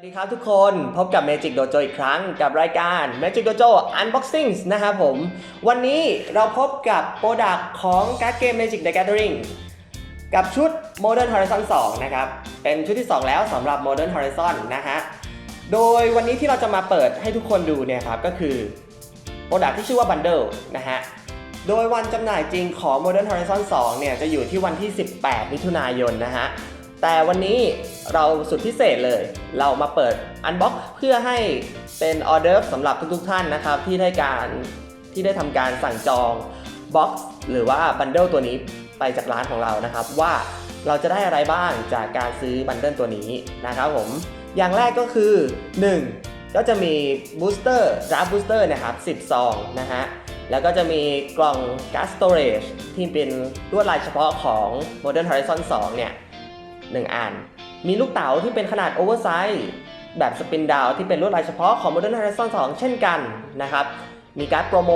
วัสดีครับทุกคนพบกับ Magic Dojo อีกครั้งกับรายการ Magic Dojo Unboxing นะครับผม วันนี้เราพบกับโปรดักต์ของการ์ดเกม Magic the Gathering กับชุด Modern Horizon 2 นะครับ เป็นชุดที่ 2 แล้วสำหรับ Modern Horizon นะฮะ โดยวันนี้ที่เราจะมาเปิดให้ทุกคนดูเนี่ยครับ ก็คือโปรดักต์ที่ชื่อว่า Bundle นะฮะ โดยวันจำหน่ายจริงของ Modern Horizon 2 เนี่ยจะอยู่ที่วันที่ 18 มิถุนายนนะฮะ แต่วันนี้เราสุดพิเศษเลย เรามาเปิดอันบ็อกเพื่อให้เป็นออเดอร์สำหรับทุกๆท่านนะครับ ที่ได้การที่ได้ทำการสั่งจองบ็อกซ์หรือว่าบันเดิลตัวนี้ไปจากร้านของเรานะครับ ว่าเราจะได้อะไรบ้างจากการซื้อบันเดิลตัวนี้นะครับผมอย่างแรกก็คือ 1 ก็จะมีบูสเตอร์รับบูสเตอร์นะครับ10ซองนะฮะแล้วก็จะมีกล่อง gas storage ที่เป็นลวดลายเฉพาะของ Modern Horizon 2 เนี่ย 1 อัน มีลูกเต๋าที่เป็นขนาดโอเวอร์ไซส์แบบสปินดาวที่เป็นลวดลายเฉพาะของ Modern Horizon 2 เช่นกันนะครับ มีการ์ดโปรโม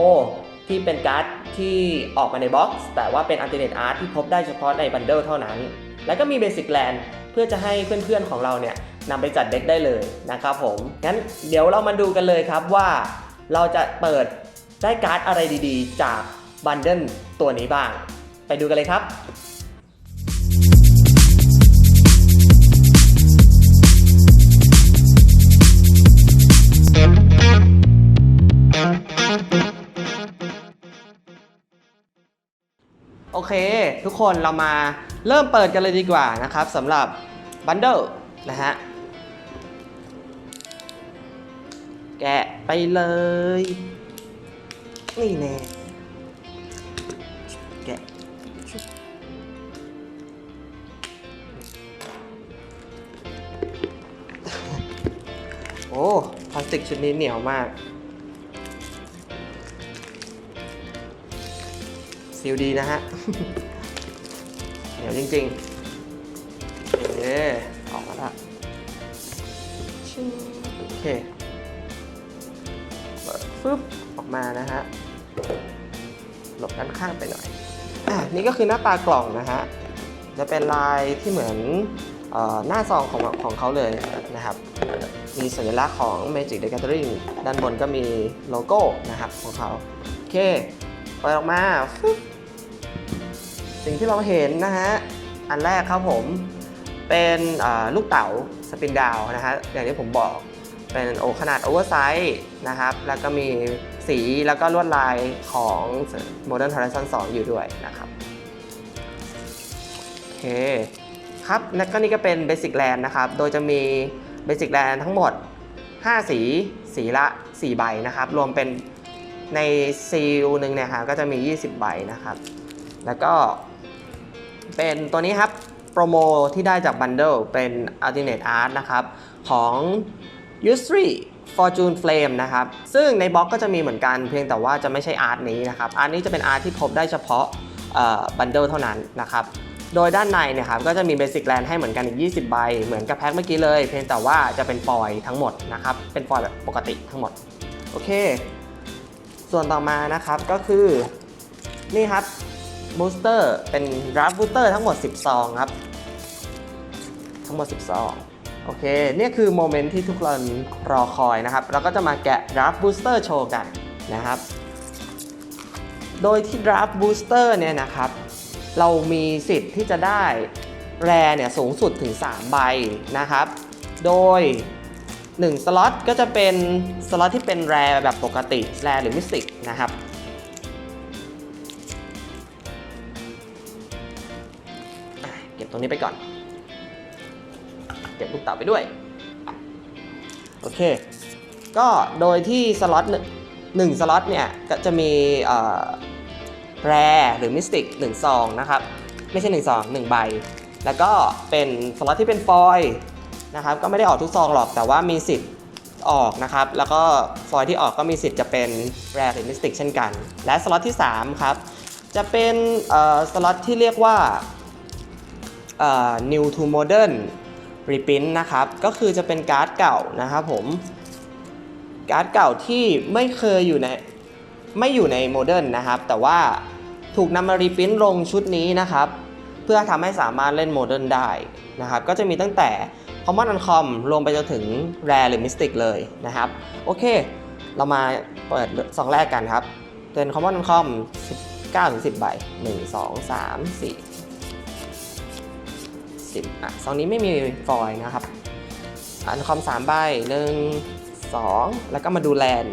ที่เป็นการ์ดที่ออกมาในบ็อกซ์แต่ว่าเป็น Alternate Art ที่พบได้เฉพาะในบันเดิลเท่านั้น แล้วก็มี Basic Land เพื่อจะให้เพื่อนๆของเราเนี่ยนำไปจัดเด็กได้เลยนะครับผม งั้นเดี๋ยวเรามาดูกันเลยครับว่าเราจะเปิดได้การ์ดอะไรดีๆ จากบันเดิลตัวนี้บ้าง ไปดูกันเลยครับ โอเค ทุกคนเรามาเริ่มเปิดกันเลยดีกว่านะครับสำหรับบันเดิลนะฮะ แกะไปเลย นี่แน่แกะโอ้ พลาสติกชุดนี้เหนียวมาก ซีลดีนะฮะเหนียวจริงๆเอ๊ออกมาละโอเคเปิดฟึบออกมานะฮะหลบด้านข้างไปหน่อยอะนี่ก็คือหน้าตากล่องนะฮะจะเป็นลายที่เหมือนอหน้าซองของของเขาเลยนะครับ มีสัญลักษณ์ของ Magic the Gathering ด้านบนก็มีโลโก้นะครับของเขา โอเคปิดออกมาฟึบ สิ่งที่เราเห็นนะฮะ อันแรกครับผมเป็นลูกเต๋าสปินดาวนะฮะอย่างที่ผมบอกเป็นโอขนาดโอเวอร์ไซส์นะครับ แล้วก็มีสีแล้วก็ลวดลายของ Modern Horizon 2 อยู่ด้วยนะครับ โอเคครับ แล้วก็นี่ก็เป็น Basic Land นะครับ โดยจะมี Basic Land ทั้งหมด 5 สี สีละ 4 ใบนะครับ รวมเป็นในซีลหนึ่งเนี่ยฮะก็จะมี 20 ใบนะครับ แล้วก็ เป็นตัวนี้ครับ โปรโมที่ได้จากบันเดิลเป็น Alternate Art นะครับ ของ u s r i Fortune Flame นะครับ ซึ่งในบล็อกก็จะมีเหมือนกันเพียงแต่ว่าจะไม่ใช่อาร์ตนี้นะครับ อาร์ตนี้จะเป็นอาร์ตที่พบได้เฉพาะบันเดิลเท่านั้นนะครับโดยด้านในเนี่ยครับก็จะมี Basic Land ให้เหมือนกันอีก 20 ใบ เหมือนกับแพ็คเมื่อกี้เลย เพียงแต่ว่าจะเป็นฟอยทั้งหมดนะครับ เป็นฟอยแบบปกติทั้งหมด โอเค ส่วนต่อมานะครับก็คือ นี่ครับ บูสเตอร์เป็นรับบูสเตอร์ทั้งหมด 10 ซองครับ ทั้งหมด 10 ซอง โอเคเนี่ยคือโมเมนต์ที่ทุกคนรอคอยนะครับ เราก็จะมาแกะรับบูสเตอร์โชว์กันนะครับ โดยที่รับบูสเตอร์เนี่ยนะครับ เรามีสิทธิ์ที่จะได้แรเนี่ยสูงสุดถึง 3 ใบนะครับ โดย 1 สล็อตก็จะเป็นสล็อตที่เป็นแรแบบปกติแรหรือมิสติกนะครับ ตรงนี้ไปก่อน เก็บลูกเต๋าไปด้วย โอเค ก็โดยที่สล็อตหนึ่งสล็อตเนี่ยก็จะมีแรหรือมิสติกหนึ่งซองนะครับ ไม่ใช่หนึ่งซองหนึ่งใบ แล้วก็เป็นสล็อตที่เป็นฟอยนะครับ ก็ไม่ได้ออกทุกซองหรอก แต่ว่ามีสิทธิ์ออกนะครับ แล้วก็ฟอยที่ออกก็มีสิทธิ์จะเป็นแรหรือมิสติกเช่นกัน และสล็อตที่ 3 ครับ จะเป็นสล็อตที่เรียกว่า new to modern reprint นะครับ ก็คือจะเป็นการ์ดเก่านะครับผม การ์ดเก่าที่ไม่เคยอยู่ในไม่อยู่ในโมเดิร์นนะครับ แต่ว่าถูกนำมารีพิมพ์ลงชุดนี้นะครับ เพื่อทำให้สามารถเล่นโมเดิร์นได้นะครับ ก็จะมีตั้งแต่ Common Uncom รวมไปจนถึง Rare หรือ Mystic เลยนะครับ โอเค เรามาเปิดซองแรกกันครับเป็น Common u n c o m 19-10 ใบ 1 2 3 4 10อะซองนี้ไม่มีฟอยนะครับอันคอม3ใบ1 2 แล้วก็มาดูแลน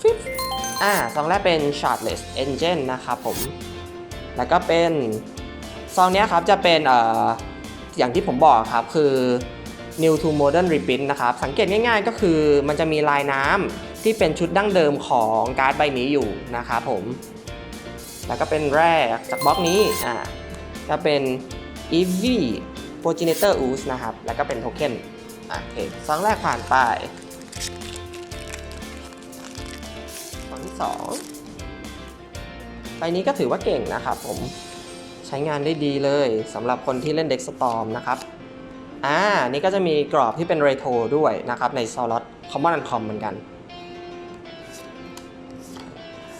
ฟิปอ่าซองแรกเป็น Shardless Engine นะครับผม แล้วก็เป็น ซองนี้ครับจะเป็นเอ่ออย่างที่ผมบอกครับคือ New to Modern Reprint นะครับ สังเกตง่ายๆก็คือมันจะมีลายน้ำที่เป็นชุดดั้งเดิมของการ์ดใบนี้อยู่นะครับผม แล้วก็เป็นแรกจากบล็อกนี้อ่า ก็เป็น e v Progenitor Ooze นะครับ แล้วก็เป็นโทเค็นอะโอเคซองแรกผ่านไปซองที่สองใบนี้ก็ถือว่าเก่งนะครับผมใช้งานได้ดีเลยสำหรับคนที่เล่นเด็กสตอมนะครับอ่านี่ก็จะมีกรอบที่เป็นเรโทรด้วยนะครับ ในซอลล็อตคอมมอนอันคอมเหมือนกัน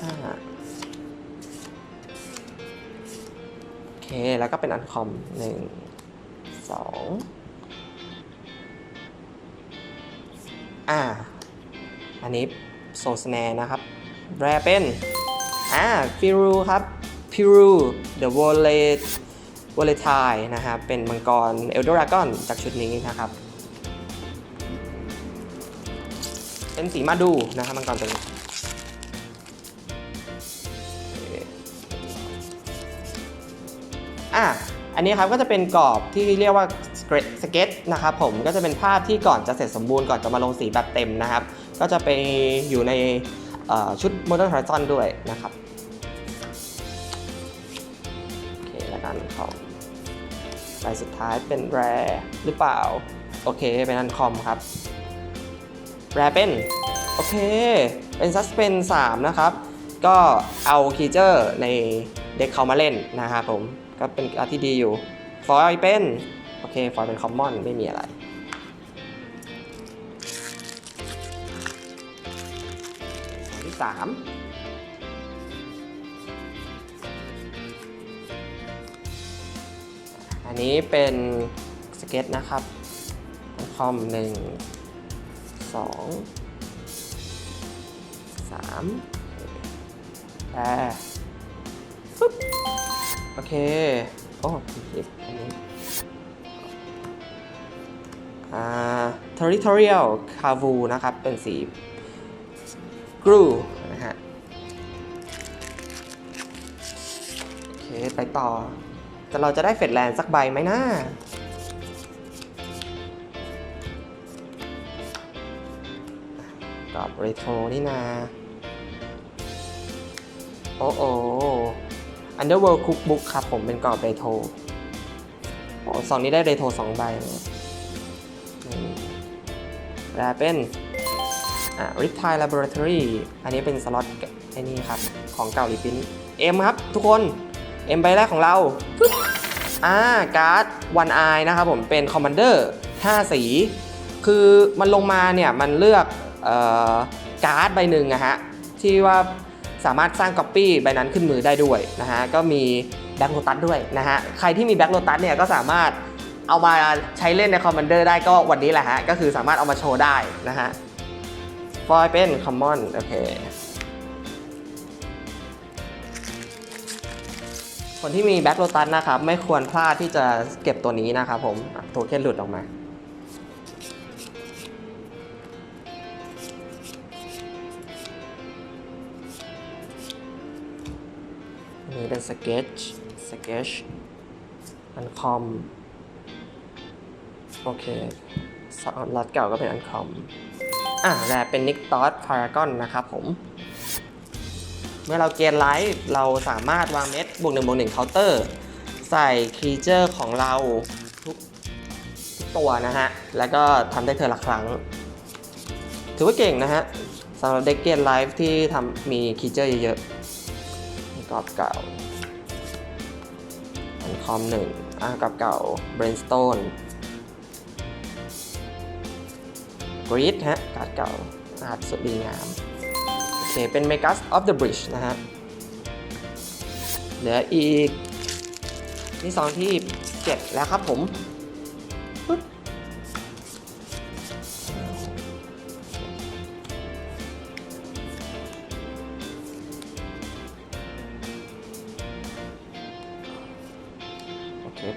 อ่า แล้วก็เป็นอันคอมหนึ่งสองอ่า อันนี้โซสแนนะครับแรเป็น อ่าฟิรูครับฟิรูเดอะวอลเลตวอลเลทายนะครับ เป็นมังกรเอลโดรากอนจากชุดนี้นะครับ เป็นสีมาดูนะครับมังกรตัวนี้ อันนี้ครับก็จะเป็นกรอบที่เรียกว่าสเก็ตนะครับผมก็จะเป็นภาพที่ก่อนจะเสร็จสมบูรณ์ก่อนจะมาลงสีแบบเต็มนะครับ ก็จะไปอยู่ในชุด Modern Horizon ด้วยนะครับโอเคแล้วกันของใบสุดท้ายเป็นแรหรือเปล่า โอเค เป็นอันคอมครับ แรเป็น โอเค เป็น Suspense 3นะครับ ก็เอาคีเจอร์ในเด็กเขามาเล่นนะครับผม ก็เป็นการที่ดีอยู่ฟอยเป็น โอเคฟอยเป็นคอมมอนไม่มีอะไรอันที่สามอันนี้เป็นสเก็ตนะครับ คอมหนึ่งสองสามแปรปึ๊บ โอเค โอ้ผิดอันนี้อ่า territorial cavu นะครับ เป็นสีกรูนะฮะ โอเค ไปต่อ แต่เราจะได้เฟดแลนด์สักใบไหมนะกรอบเรโทรนี่นา โอ้โอ Underworld Cookbook ครับผมเป็นกรอบเรโทโอ้สองนี้ได้เรโทสองใบนะอืมแรเป็นอ่า Riptide Laboratory อันนี้เป็นสล็อตไอ้นี่ครับ ของเก่ารีพินเอ็มครับ ทุกคนเอ็มใบแรกของเราอ่าการ์ดวันไอนะครับผมเป็นคอมมานเดอร์5สี คือมันลงมาเนี่ย มันเลือกออการ์ดใบหนึ่งนะฮะ ที่ว่า สามารถสร้างก๊อปปี้ใบนั้นขึ้นมือได้ด้วยนะฮะก็มีแบ็กโ o ตัสด้วยนะฮะใครที่มีแบ็กโ o ตัสเนี่ยก็สามารถเอามาใช้เล่นในคอมมานเดอร์ได้ก็วันนี้แหละฮะก็คือสามารถเอามาโชว์ได้นะฮะฟอยเป็น common โอเคคนที่มีแบ็กโ o ตัสนะครับไม่ควรพลาดที่จะเก็บตัวนี้นะครับผมโทเค็นหลุดออกมา นี้เป็นสเก็ตสเก็ตอันคอมโอเคสล็อตเก่าก็เป็นอันคอมอะแรเป็นนิกตอสพารากอนนะครับผม เมื่อเราเกณฑ์ไลท์เราสามารถวางเม็ดบวกหนึ่งบวกหนึ่งเคาน์เตอร์ใส่ครีเจอร์ของเราทุกทุกตัวนะฮะ แล้วก็ทำได้เธอละครั้ง ถือว่าเก่งนะฮะสำหรับเด็กเกณฑ์ไลฟ์ที่ทำมีครีเจอร์เยอะๆ กรอบเก่าอันคอมหนึ่งอะกรอบเก่า Brainstone กรีดฮะการ์ดเก่าอาร์ตสุดดีงาม โอเค เป็น Megas of the Bridge นะฮะ เหลืออีก นี่ซองที่ 7 แล้วครับผม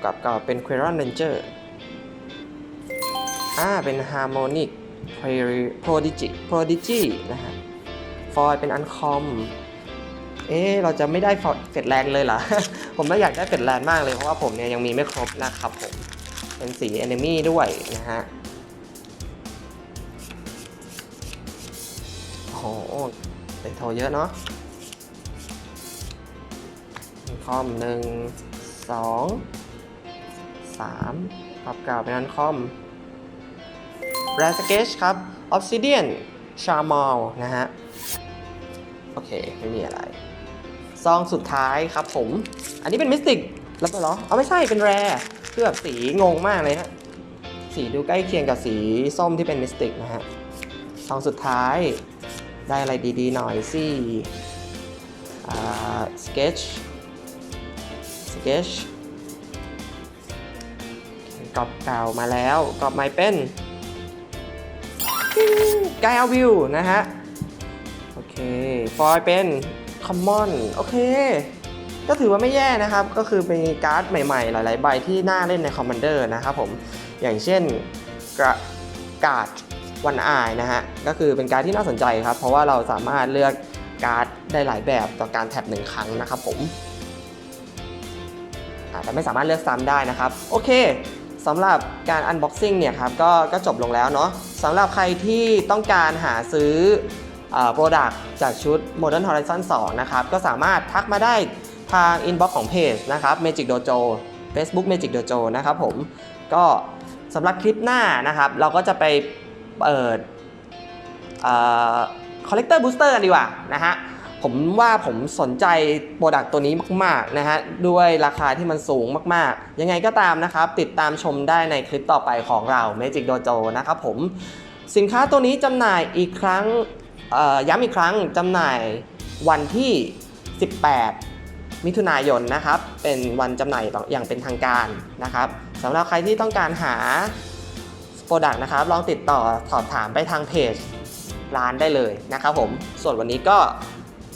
กับก็เป็น Queron Ranger อ่าเป็น Harmonic Prodigy Prodigy นะฮะฟอยเป็นอันคอมเอ๊เราจะไม่ได้เฟดแลนด์เลยเหรอ ผมไม่อยากได้เฟดแลนด์มากเลยเพราะว่าผมเนี่ยยังมีไม่ครบนะครับผม เป็นสี Enemy ด้วยนะฮะโอ้โหเด็กโทเยอะเนาะคอมหนึ่งสอง สามครับกล่าวเป็นอันคอมแรสเกชครับ Obsidian Charmal นะฮะ โอเค ไม่มีอะไร ซองสุดท้ายครับผม อันนี้เป็นมิสติกแล้วก็เหรอ เอาไม่ใช่เป็นแรคือแบบสีงงมากเลยฮะสีดูใกล้เคียงกับสีส้มที่เป็นมิสติกนะฮะ ซองสุดท้ายได้อะไรดีๆหน่อยสิอ่า sketch sketch ก รอบเก่ามาแล้วกรอบไม้เป็นกายอาวิวนะฮะ โอเค ฟอยเป็น common โอเค ก็ถือว่าไม่แย่นะครับ ก็คือเป็นการ์ดใหม่ๆ หลายๆ ใบที่น่าเล่นใน Commander นะครับผม อย่างเช่นกระการ์ดวันอายนะฮะ ก็คือเป็นการ์ดที่น่าสนใจครับ เพราะว่าเราสามารถเลือกการ์ดได้หลายแบบต่อการแท็บหนึ่งครั้งนะครับผมแต่ไม่สามารถเลือกซ้ำได้นะครับ โอเค สำหรับการ unboxing เนี่ยครับก็ก็จบลงแล้วเนาะสำหรับใครที่ต้องการหาซื้อโปรดักต์จากชุด Modern Horizon 2 นะครับ ก็สามารถทักมาได้ทาง inbox ของเพจนะครับ Magic Dojo Facebook Magic Dojo นะครับผมก็สำหรับคลิปหน้านะครับ เราก็จะไปเปิดคอลเลกเตอร์บูสเตอร์กันดีกว่านะฮะ ผมว่าผมสนใจโปรดักต์ตัวนี้มากๆนะฮะด้วยราคาที่มันสูงมากๆ ยังไงก็ตามนะครับ ติดตามชมได้ในคลิปต่อไปของเรา Magic Dojo นะครับผมสินค้าตัวนี้จำหน่ายอีกครั้งย้ำอีกครั้งจำหน่ายวันที่ 18 มิถุนายนนะครับ เป็นวันจำหน่ายอย่างเป็นทางการนะครับสำหรับใครที่ต้องการหาโปรดักต์นะครับ ลองติดต่อสอบถามไปทางเพจร้านได้เลยนะครับผม ส่วนวันนี้ก็